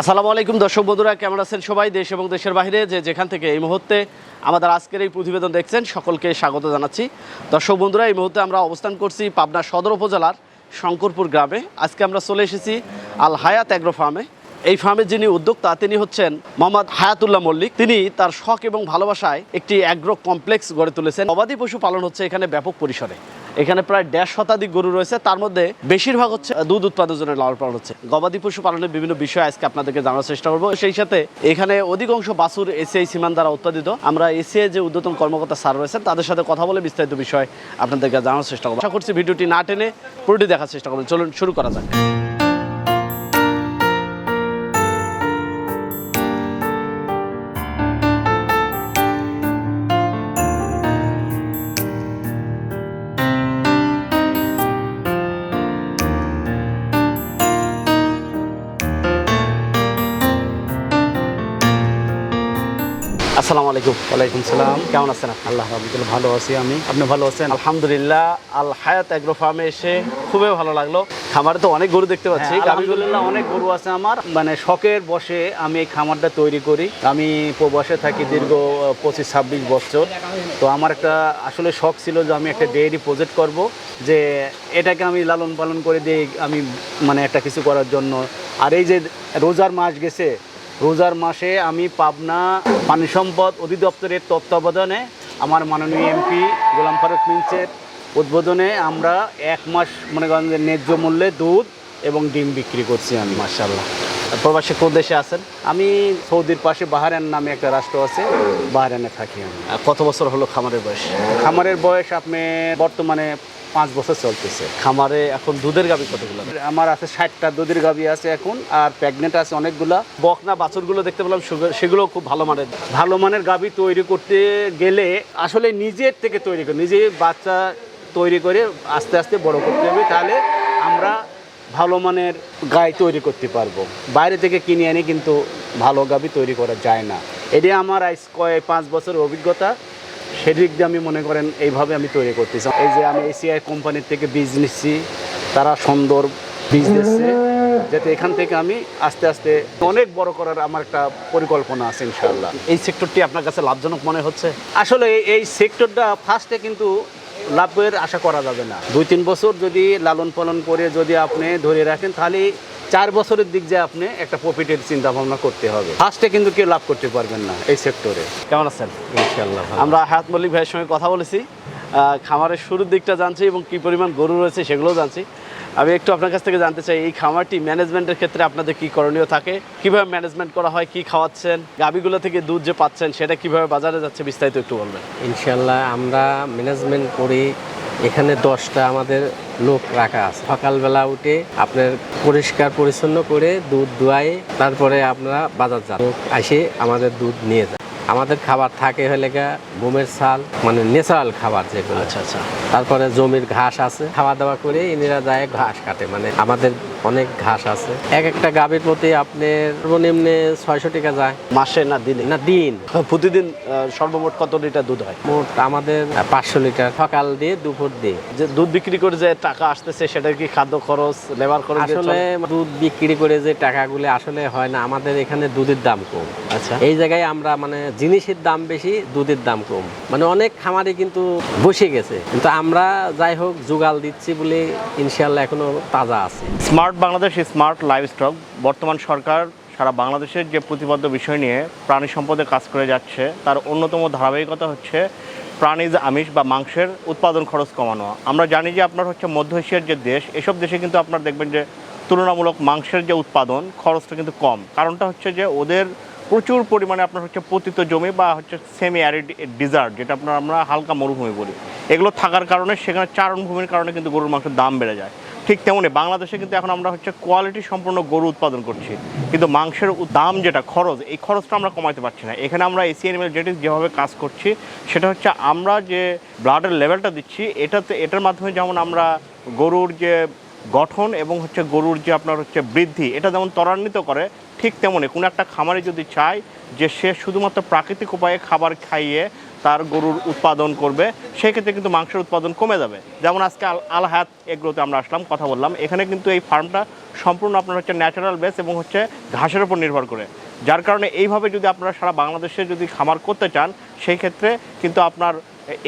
আসসালামু আলাইকুম, দর্শক বন্ধুরা, কেমন আছেন সবাই? দেশ এবং দেশের বাইরে যে যেখান থেকে এই মুহূর্তে আমাদের আজকের এই প্রতিবেদন দেখছেন, সকলকে স্বাগত জানাচ্ছি। দর্শক বন্ধুরা, এই মুহূর্তে আমরা অবস্থান করছি পাবনা সদর উপজেলার শঙ্করপুর গ্রামে। আজকে আমরা চলে এসেছি আল হায়াত অ্যাগ্রো ফার্মে। এই ফার্মের যিনি উদ্যোক্তা, তিনি হচ্ছেন মোহাম্মদ হায়াতুল্লাহ মল্লিক। তিনি তার শখ এবং ভালোবাসায় একটি অ্যাগ্রো কমপ্লেক্স গড়ে তুলেছেন। গবাদি পশু পালন হচ্ছে এখানে ব্যাপক পরিসরে। এখানে প্রায় দেড় শতাধিক গরু রয়েছে। তার মধ্যে বেশিরভাগ হচ্ছে দুধ উৎপাদন জন্য লালন পালন হচ্ছে। গবাদি পশু পালনের বিভিন্ন বিষয় আজকে আপনাদেরকে জানার চেষ্টা করব। সেই সাথে এখানে অধিকাংশ বাসুর এসিআই সীমান দ্বারা উৎপাদিত। আমরা এসিআই যে উদ্যতন কর্মকর্তা স্যার রয়েছেন, তাদের সাথে কথা বলে বিস্তারিত বিষয় আপনাদেরকে জানার চেষ্টা করব। আশা করছি ভিডিওটি না টেনে পুরোটি দেখার চেষ্টা করবেন। চলুন শুরু করা যাক। আলাইকুম। ওয়ালাইকুম সালাম। কেমন আছেন আল্লাহ রাবুল ভালো আছি আমি। আপনি ভালো আছেন? আলহামদুলিল্লাহ আল হায়াত অ্যাগ্রো ফার্মে এসে খুবই ভালো লাগল। খামারে তো অনেক গরু দেখতে পাচ্ছি। হ্যাঁ, আলহামদুলিল্লাহ অনেক গরু আছে আমার। মানে শখের বসে আমি এই খামারটা তৈরি করি। আমি প্রবাসে থাকি দীর্ঘ পঁচিশ ছাব্বিশ বছর। তো আমার একটা আসলে শখ ছিল যে আমি একটা ডেয়ারি প্রজেক্ট করব। যে এটাকে আমি লালন পালন করে দিই আমি মানে একটা কিছু করার জন্য। আর এই যে রোজার মাস গেছে রোজার মাসে আমি পাবনা পানি সম্পদ অধিদপ্তরের তত্ত্বাবধানে আমার মাননীয় এমপি গোলাম ফারুক মিন্সের উদ্বোধনে আমরা এক মাস মনে করেন যে ন্যায্য মূল্যে দুধ এবং ডিম বিক্রি করছি আমি। মার্শাল্লাহ প্রবাসী কোন দেশে আছেন? আমি সৌদির পাশে বাহারান নামে একটা রাষ্ট্র আছে বাহারানে থাকি আমি। আর কত বছর হলো খামারের বয়স? খামারের বয়স আপনি বর্তমানে পাঁচ বছর চলতেছে। খামারে এখন দুধের গাভী কতগুলো? আমার আছে ষাটটা দুধের গাভী আছে এখন আর প্রেগনেন্ট আছে অনেকগুলা। বকনা বাছুরগুলো দেখতে পেলাম সুগ- সেগুলো খুব ভালো মানের। ভালো মানের গাভী তৈরি করতে গেলে আসলে নিজের থেকে তৈরি করে নিজে বাচ্চা তৈরি করে আস্তে আস্তে বড় করতে হবে তাহলে আমরা ভালো মানের গাই তৈরি করতে পারব। বাইরে থেকে কিনে এনে কিন্তু ভালো গাভী তৈরি করা যায় না। এটি আমার আজ কয় পাঁচ বছরের অভিজ্ঞতা। সেদিক দিয়ে আমি মনে করেন এইভাবে আমি তৈরি করতেছি। এই যে আমি এসিআই কোম্পানির থেকে বীজ নিচ্ছি তারা সুন্দর বীজ দিচ্ছে যাতে এখান থেকে আমি আস্তে আস্তে অনেক বড় করার আমার একটা পরিকল্পনা আছে ইনশাআল্লাহ। এই সেক্টরটি আপনার কাছে লাভজনক মনে হচ্ছে? আসলে এই- সেক্টরটা ফার্স্টে কিন্তু লাভের আশা করা যাবে না। দুই তিন বছর যদি লালন পালন করে যদি আপনি ধরে রাখেন, তাহলে চার বছরের দিক যে আপনি একটা প্রফিটের চিন্তা ভাবনা করতে হবে। ফার্স্টে কিন্তু কেউ লাভ করতে পারবেন না এই সেক্টরে কেমন আছেন? ইনশাল্লাহ আমরা হায়াত মল্লিক ভাইয়ের সঙ্গে কথা বলেছি। খামারের শুরুর দিকটা জানছি এবং কী পরিমাণ গরু রয়েছে সেগুলোও জানছি। আমি একটু আপনার কাছ থেকে জানতে চাই এই খামারটি ম্যানেজমেন্টের ক্ষেত্রে আপনাদের কি করণীয় থাকে? কীভাবে ম্যানেজমেন্ট করা হয় কি খাওয়াচ্ছেন? গাবিগুলো থেকে দুধ যে পাচ্ছেন সেটা কীভাবে বাজারে যাচ্ছে বিস্তারিত একটু বলবেন। ইনশাল্লাহ আমরা ম্যানেজমেন্ট করি। এখানে দশটা আমাদের লোক রাখা আছে। সকালবেলা উঠে আপনার পরিষ্কার পরিচ্ছন্ন করে দুধ দোয়াই তারপরে আপনারা বাজার যান। আসে আমাদের দুধ নিয়ে যায়। আমাদের খাবার থাকে হলে গমের চাল মানে ন্যাচারাল খাবার যেগুলো। আচ্ছা আচ্ছা। তারপরে জমির ঘাস আছে। খাওয়া দাওয়া করে ইনিরা যায় ঘাস কাটে। মানে আমাদের অনেক ঘাস আছে। এক একটা গাভীর প্রতি আপনার সর্বনিম্নে ছয়শো টাকা যায়। মাসে না দিনে? না দিন। প্রতিদিন সর্বমোট কত লিটার দুধ হয়? মোট আমাদের পাঁচশো লিটার। সকাল দিয়ে দুপুর দিয়ে। যে দুধ বিক্রি করে যে টাকা আসতেছে সেটা কি খাদ্য খরচ লেবার খরচ আসলে দুধ বিক্রি করে যে টাকাগুলো আসলে হয় না। আমাদের এখানে দুধের দাম কম। আচ্ছা। এই জায়গায় আমরা মানে জিনিসের দাম বেশি, দুধের দাম কম। মানে অনেক খামারে কিন্তু বসে গেছে। কিন্তু আমরা যাই হোক জোগাল দিচ্ছি বলে ইনশাল্লাহ এখনও তাজা আছে। স্মার্ট বাংলাদেশ স্মার্ট লাইভস্টক বর্তমান সরকার সারা বাংলাদেশের যে প্রতিবদ্ধ বিষয় নিয়ে প্রাণী সম্পদে কাজ করে যাচ্ছে, তার অন্যতম ধারাবাহিকতা হচ্ছে প্রাণীজ আমিষ বা মাংসের উৎপাদন খরচ কমানো। আমরা জানি যে আপনার হচ্ছে মধ্য এশিয়ার যে দেশ, এসব দেশে কিন্তু আপনার দেখবেন যে তুলনামূলক মাংসের যে উৎপাদন খরচটা কিন্তু কম। কারণটা হচ্ছে যে ওদের প্রচুর পরিমাণে আপনার হচ্ছে পতিত জমি বা হচ্ছে সেমি অ্যারিড ডিজার্ট যেটা আপনার আমরা হালকা মরুভূমি বলি। এগুলো থাকার কারণে সেখানে চারণভূমির কারণে কিন্তু গরুর মাংসের দাম বেড়ে যায়। ঠিক তেমনি বাংলাদেশে কিন্তু এখন আমরা হচ্ছে কোয়ালিটি সম্পূর্ণ গরু উৎপাদন করছি। কিন্তু মাংসের দাম যেটা, খরচ, এই খরচটা আমরা কমাতে পারছি না। এখানে আমরা এসি অ্যানিমেল জেটিস যেভাবে কাজ করছি, সেটা হচ্ছে আমরা যে ব্লাডের লেভেলটা দিচ্ছি, এটাতে, এটার মাধ্যমে যেমন আমরা গরুর যে গঠন এবং হচ্ছে গরুর যে আপনার হচ্ছে বৃদ্ধি, এটা যেমন ত্বরান্বিত করে, ঠিক তেমনই কোনো একটা খামারে যদি চায় যে সে শুধুমাত্র প্রাকৃতিক উপায়ে খাবার খাইয়ে তার গরুর উৎপাদন করবে, সেক্ষেত্রে কিন্তু মাংসের উৎপাদন কমে যাবে। যেমন আজকে আল আল হায়াত এগ্রোতে আমরা আসলাম, কথা বললাম। এখানে কিন্তু এই ফার্মটা সম্পূর্ণ আপনার হচ্ছে ন্যাচারাল বেস এবং হচ্ছে ঘাসের উপর নির্ভর করে। যার কারণে এইভাবে যদি আপনারা সারা বাংলাদেশে যদি খামার করতে চান, সেই ক্ষেত্রে কিন্তু আপনার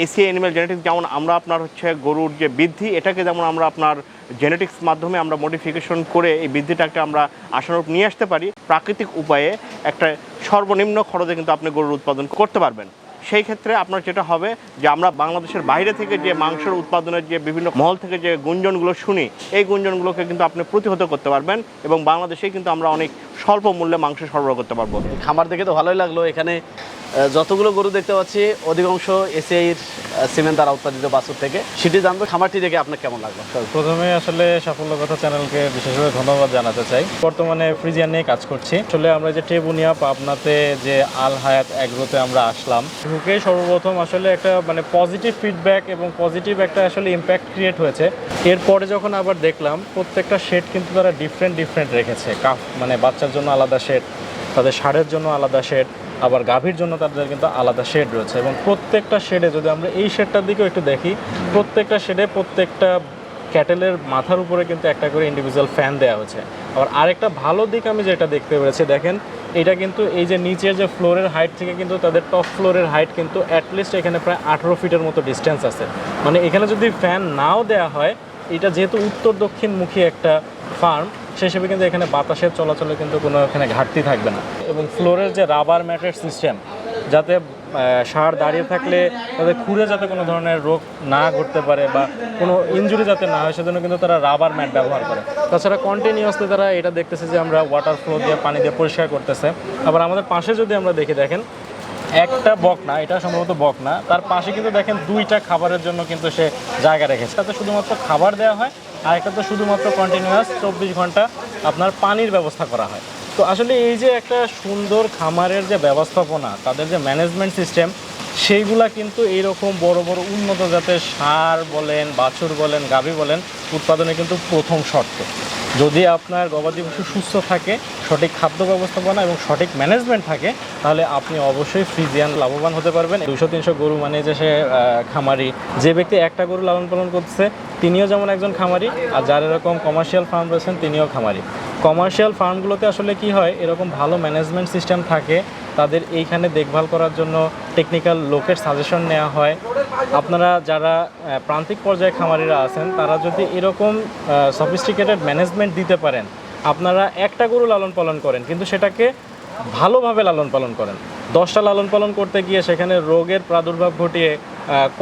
এসি অ্যানিমেল জেনেটিক্স যেমন আমরা আপনার হচ্ছে গরুর যে বৃদ্ধি, এটাকে যেমন আমরা আপনার জেনেটিক্স মাধ্যমে আমরা মডিফিকেশন করে এই বৃদ্ধিটাকে আমরা আশানুরূপ নিয়ে আসতে পারি, প্রাকৃতিক উপায়ে একটা সর্বনিম্ন খরচে কিন্তু আপনি গরুর উৎপাদন করতে পারবেন। সেই ক্ষেত্রে আপনার যেটা হবে যে আমরা বাংলাদেশের বাইরে থেকে যে মাংসের উৎপাদনের যে বিভিন্ন মহল থেকে যে গুঞ্জনগুলো শুনি, এই গুঞ্জনগুলোকে কিন্তু আপনি প্রতিহত করতে পারবেন এবং বাংলাদেশেই কিন্তু আমরা অনেক স্বল্প মূল্যে মাংস সরবরাহ করতে পারব। খামার দেখে তো ভালোই লাগল। এখানে যতগুলো গরু দেখতে পাচ্ছি অধিকাংশ এসিআইর সিমেন্ট দ্বারা উৎপাদিত বাছুর থেকে। সেটি জানব খামারটি দেখে আপনার কেমন লাগল? প্রথমে আসলে সাফল্য কথা চ্যানেলকে বিশেষভাবে ধন্যবাদ জানাতে চাই। বর্তমানে ফ্রিজিয়ান নিয়ে কাজ করছি। আসলে আমরা যে টেবুনিয়া পাবনাতে যে আল হায়াত অ্যাগ্রোতে আমরা আসলাম ঢুকে সর্বপ্রথম আসলে একটা মানে পজিটিভ ফিডব্যাক এবং পজিটিভ একটা আসলে ইম্প্যাক্ট ক্রিয়েট হয়েছে। এরপরে যখন আবার দেখলাম প্রত্যেকটা শেড কিন্তু তারা ডিফারেন্ট ডিফারেন্ট রেখেছে। কাফ মানে বাচ্চার জন্য আলাদা শেড তাদের ষাঁড়ের জন্য আলাদা শেড আবার গাভীর জন্য তাদের কিন্তু আলাদা শেড রয়েছে। এবং প্রত্যেকটা শেডে যদি আমরা এই শেডটার দিকেও একটু দেখি, প্রত্যেকটা শেডে প্রত্যেকটা ক্যাটেলের মাথার উপরে কিন্তু একটা করে ইন্ডিভিজুয়াল ফ্যান দেওয়া হয়েছে। আবার আরেকটা ভালো দিক আমি যেটা দেখতে পেরেছি, দেখেন, এটা কিন্তু এই যে নিচের যে ফ্লোরের হাইট থেকে কিন্তু তাদের টপ ফ্লোরের হাইট কিন্তু অ্যাটলিস্ট এখানে প্রায় আঠেরো ফিটের মতো ডিস্টেন্স আছে। মানে এখানে যদি ফ্যান নাও দেওয়া হয়, এটা যেহেতু উত্তর দক্ষিণমুখী একটা ফার্ম সে হিসেবে কিন্তু এখানে বাতাসের চলাচলে কিন্তু কোনো এখানে ঘাটতি থাকবে না। এবং ফ্লোরের যে রাবার ম্যাটের সিস্টেম যাতে সার দাঁড়িয়ে থাকলে তাদের খুঁড়ে যাতে কোনো ধরনের রোগ না ঘটতে পারে বা কোনো ইনজুরি যাতে না হয়, সেজন্য কিন্তু তারা রাবার ম্যাট ব্যবহার করে। তাছাড়া কন্টিনিউয়াসলি তারা এটা দেখতেছে যে আমরা ওয়াটার ফ্লো দিয়ে, পানি দিয়ে পরিষ্কার করতেছে। আবার আমাদের পাশে যদি আমরা দেখি, দেখেন, একটা বক না, এটা সম্ভবত বক না, তার পাশে কিন্তু দেখেন দুইটা খাবারের জন্য কিন্তু সে জায়গা রেখেছে। তাতে শুধুমাত্র খাবার দেওয়া হয় আর একটা তো শুধুমাত্র কন্টিনিউয়াস চব্বিশ ঘণ্টা আপনার পানির ব্যবস্থা করা হয়। তো আসলে এই যে একটা সুন্দর খামারের যে ব্যবস্থাপনা, তাদের যে ম্যানেজমেন্ট সিস্টেম সেইগুলা কিন্তু এইরকম বড় বড় উন্নত জাতের সার বলেন, বাছুর বলেন, গাভী বলেন, উৎপাদনে কিন্তু প্রথম শর্ত। যদি আপনার গবাদি পশু সুস্থ থাকে, সঠিক খাদ্য ব্যবস্থাপনা এবং সঠিক ম্যানেজমেন্ট থাকে, তাহলে আপনি অবশ্যই ফ্রিজিয়ান লাভবান হতে পারবেন। দুশো তিনশো গরু মানে যে সে খামারি। যে ব্যক্তি একটা গরু লালন পালন করছে, তিনিও যেমন একজন খামারি, আর যার এরকম কমার্শিয়াল ফার্ম রয়েছেন, তিনিও খামারি। কমার্শিয়াল ফার্মগুলোতে আসলে কি হয়, এরকম ভালো ম্যানেজমেন্ট সিস্টেম থাকে, তাদের এইখানে দেখভাল করার জন্য টেকনিক্যাল লোকের সাজেশন নেওয়া হয় আপনারা যারা প্রান্তিক পর্যায়ে খামারিরা আছেন, তারা যদি এরকম সফিস্টিকেটেড ম্যানেজমেন্ট দিতে পারেন, আপনারা একটা গরু লালন পালন করেন, কিন্তু সেটাকে ভালোভাবে লালন পালন করেন। দশটা লালন পালন করতে গিয়ে সেখানে রোগের প্রাদুর্ভাব ঘটিয়ে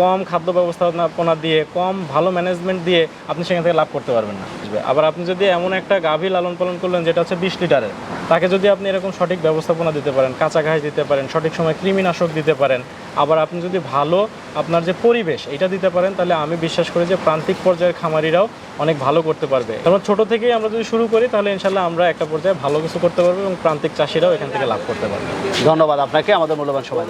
কম খাদ্য ব্যবস্থাপনা দিয়ে, কম ভালো ম্যানেজমেন্ট দিয়ে আপনি সেখান থেকে লাভ করতে পারবেন না। আবার আপনি যদি এমন একটা গাভী লালন পালন করলেন, যেটা হচ্ছে বিশ লিটারের, তাকে যদি আপনি এরকম সঠিক ব্যবস্থাপনা দিতে পারেন, কাঁচা ঘাস দিতে পারেন, সঠিক সময় কৃমিনাশক দিতে পারেন আবার আপনি যদি ভালো আপনার যে পরিবেশ, এটা দিতে পারেন, তাহলে আমি বিশ্বাস করি যে প্রান্তিক পর্যায়ের খামারিরাও অনেক ভালো করতে পারবে। কারণ ছোট থেকেই আমরা যদি শুরু করি, তাহলে ইনশাল্লাহ আমরা একটা পর্যায়ে ভালো কিছু করতে পারব এবং প্রান্তিক চাষিরাও এখান থেকে লাভ করতে পারবে। ধন্যবাদ আপনাকে, আমাদের মূল্যবান সবাই